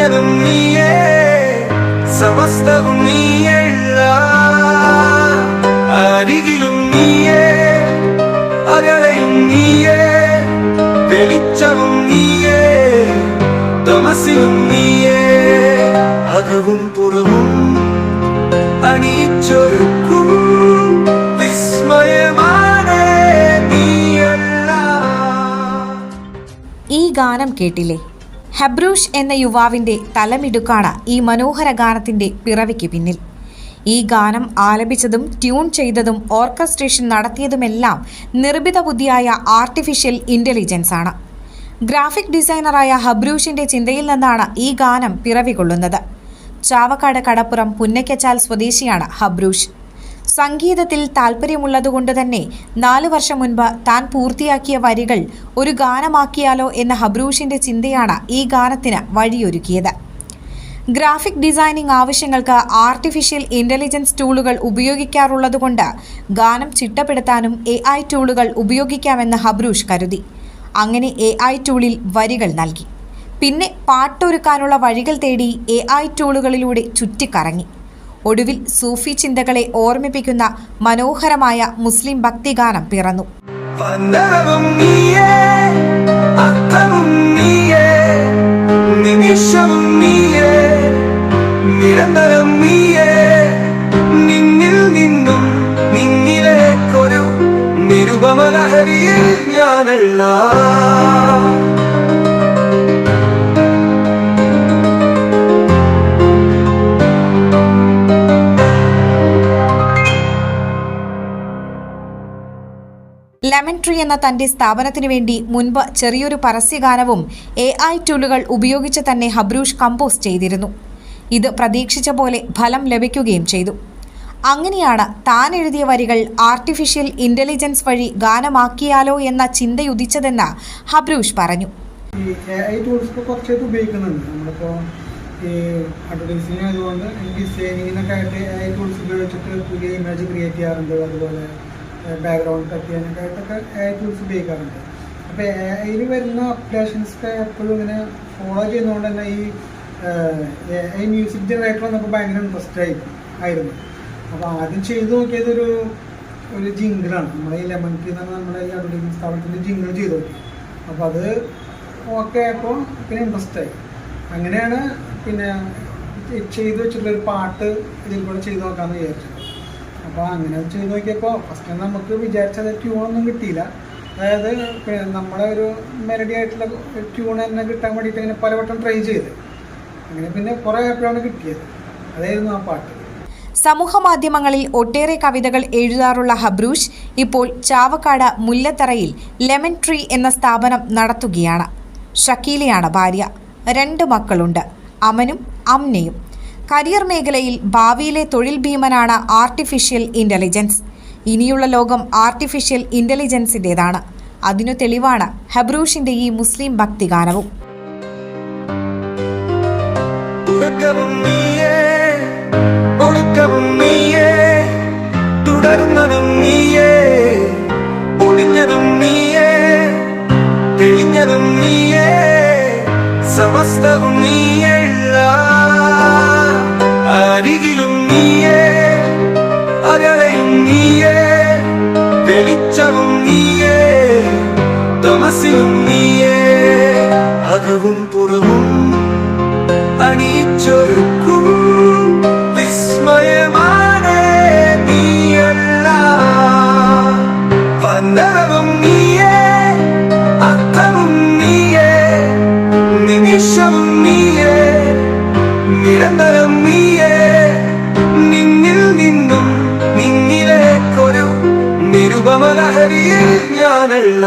തുടരുന്നതും നീയേ സമസ്തവും നീയല്ല. അരികിലും നീയേ അകലയും നീയേ വെളിച്ചവും നീയേ തമസിലും നീയേ. അകവും പുറവും അണിയിച്ചൊരുക്കും വിസ്മയമാണ് നീയല്ല. ഈ ഗാനം കേട്ടില്ലേ? ഹെബ്രൂഷ് എന്ന യുവാവിന്റെ തലമിടുക്കാണ് ഈ മനോഹര ഗാനത്തിന്റെ പിറവിക്ക് പിന്നിൽ. ഈ ഗാനം ആലപിച്ചതും ട്യൂൺ ചെയ്തതും ഓർക്കസ്ട്രേഷൻ നടത്തിയതുമെല്ലാം നിർമ്മിത ബുദ്ധിയായ ആർട്ടിഫിഷ്യൽ ഇന്റലിജൻസ് ആണ്. ഗ്രാഫിക് ഡിസൈനറായ ഹബ്രൂഷിന്റെ ചിന്തയിൽ നിന്നാണ് ഈ ഗാനം പിറവികൊള്ളുന്നത്. ചാവക്കാട് കടപ്പുറം പുന്നക്കച്ചാൽ സ്വദേശിയാണ് ഹബ്രൂഷ്. സംഗീതത്തിൽ താല്പര്യമുള്ളതുകൊണ്ട് തന്നെ നാലു വർഷം മുൻപ് താൻ പൂർത്തിയാക്കിയ വരികൾ ഒരു ഗാനമാക്കിയാലോ എന്ന ഹബ്രൂഷിന്റെ ചിന്തയാണ് ഈ ഗാനത്തിന് വഴിയൊരുക്കിയത്. ഗ്രാഫിക് ഡിസൈനിംഗ് ആവശ്യങ്ങൾക്ക് ആർട്ടിഫിഷ്യൽ ഇന്റലിജൻസ് ടൂളുകൾ ഉപയോഗിക്കാറുള്ളതുകൊണ്ട് ഗാനം ചിട്ടപ്പെടുത്താനും എ ഐ ടൂളുകൾ ഉപയോഗിക്കാമെന്ന് ഹബ്രൂഷ് കരുതി. അങ്ങനെ എ ഐ ടൂളിൽ വരികൾ നൽകി. പിന്നെ പാട്ടൊരുക്കാനുള്ള വഴികൾ തേടി എ ഐ ടൂളുകളിലൂടെ ചുറ്റിക്കറങ്ങി. ഒടുവിൽ സൂഫി ചിന്തകളെ ഓർമ്മിപ്പിക്കുന്ന മനോഹരമായ മുസ്ലിം ഭക്തിഗാനം പിറന്നു. നിരന്തരം നിന്നിൽ നിന്നും ലെമൺ ട്രീ എന്ന തന്റെ സ്ഥാപനത്തിനു വേണ്ടി മുൻപ് ചെറിയൊരു പരസ്യഗാനവും എ ഐ ടൂളുകൾ ഉപയോഗിച്ച് തന്നെ ഹബ്രൂഷ് കമ്പോസ് ചെയ്തിരുന്നു. ഇത് പ്രതീക്ഷിച്ച പോലെ ഫലം ലഭിക്കുകയും ചെയ്തു. അങ്ങനെയാണ് താൻ എഴുതിയ വരികൾ ആർട്ടിഫിഷ്യൽ ഇന്റലിജൻസ് വഴി ഗാനമാക്കിയാലോ എന്ന ചിന്തയുദിച്ചതെന്ന് ഹബ്രൂഷ് പറഞ്ഞു. ഉപയോഗിക്കുന്നുണ്ട്. നമ്മളിപ്പോൾ ഈ അഡ്വർടൈസിങ് ആയതുകൊണ്ട് ഡിസൈനിങ്ങിനൊക്കെ ആയിട്ട് ഐ ടൂൾസ് ഉപയോഗിച്ചിട്ട് പുതിയ ഇമേജ് ക്രിയേറ്റ് ചെയ്യാറുണ്ട്. അതുപോലെ ബാക്ക്ഗ്രൗണ്ട് കട്ട് ചെയ്യാനൊക്കെ ആയിട്ടൊക്കെ ടൂൾസ് ഉപയോഗിക്കാറുണ്ട്. അപ്പോൾ എ ഐയിൽ വരുന്ന അപ്ലിക്കേഷൻസൊക്കെ എപ്പോഴും ഇങ്ങനെ ഫോളോ ചെയ്യുന്നതുകൊണ്ട് തന്നെ ഈ എ ഐ മ്യൂസിക് ജനറേറ്റർ നമുക്ക് ഭയങ്കര ഇൻട്രസ്റ്റ് ആയി ആയിരുന്നു. അപ്പോൾ ആദ്യം ചെയ്തു നോക്കിയത് ഒരു ഒരു ജിങ്കിളാണ് നമ്മുടെ ഈ ലെമൺ ടീ എന്ന് പറഞ്ഞാൽ നമ്മുടെ ഈ അഡ്വർടൈസിങ് സ്ഥാപനത്തിന്റെ ജിങ്കിൾ ചെയ്തു നോക്കി അപ്പോൾ അത് ഓക്കെ ആയപ്പോൾ പിന്നെ ഇൻട്രസ്റ്റ് ആയി. അങ്ങനെയാണ് പിന്നെ ചെയ്തു വെച്ചിട്ടുള്ള ഒരു പാട്ട് ഇതിൽ കൂടെ ചെയ്തു നോക്കാമെന്ന് വിചാരിച്ചത്. അപ്പോൾ അങ്ങനെ ചെയ്ത് നോക്കിയപ്പോൾ ഫസ്റ്റ് നമുക്ക് വിചാരിച്ചത് ട്യൂണൊന്നും കിട്ടിയില്ല. അതായത് നമ്മളെ ഒരു മെലഡി ആയിട്ടുള്ള ട്യൂൺ തന്നെ കിട്ടാൻ വേണ്ടിയിട്ട് ഇങ്ങനെ പലവട്ടം ട്രൈ ചെയ്ത്. അങ്ങനെ പിന്നെ കുറേ ആയപ്പോഴാണ് കിട്ടിയത്? അതായിരുന്നു ആ പാട്ട്. സമൂഹ മാധ്യമങ്ങളിൽ ഒട്ടേറെ കവിതകൾ എഴുതാറുള്ള ഹബ്രൂഷ് ഇപ്പോൾ ചാവക്കാട് മുല്ലത്തറയിൽ ലെമൺ ട്രീ എന്ന സ്ഥാപനം നടത്തുകയാണ്. ഷക്കീലയാണ് ഭാര്യ. രണ്ട് മക്കളുണ്ട്. അമനും അമ്നയും. കരിയർ മേഖലയിൽ ഭാവിയിലെ തൊഴിൽ ഭീമനാണ് ആർട്ടിഫിഷ്യൽ ഇന്റലിജൻസ് ഇനിയുള്ള ലോകം ആർട്ടിഫിഷ്യൽ ഇന്റലിജൻസിന്റേതാണ് അതിനു തെളിവാണ് ഹബ്രൂഷിന്റെ ഈ മുസ്ലിം ഭക്തിഗാനവും. നീയേ നീയേ നീയേ നീയേ നീയേ സമസ്തവും നീയല്ല അരികിലും നീയേ അകലയും നീയേ വെളിച്ചവും നീയേ തമസിലും നീയേ അകവും പുറവും അണിയിച്ചൊരുക്കും ഞാനല്ല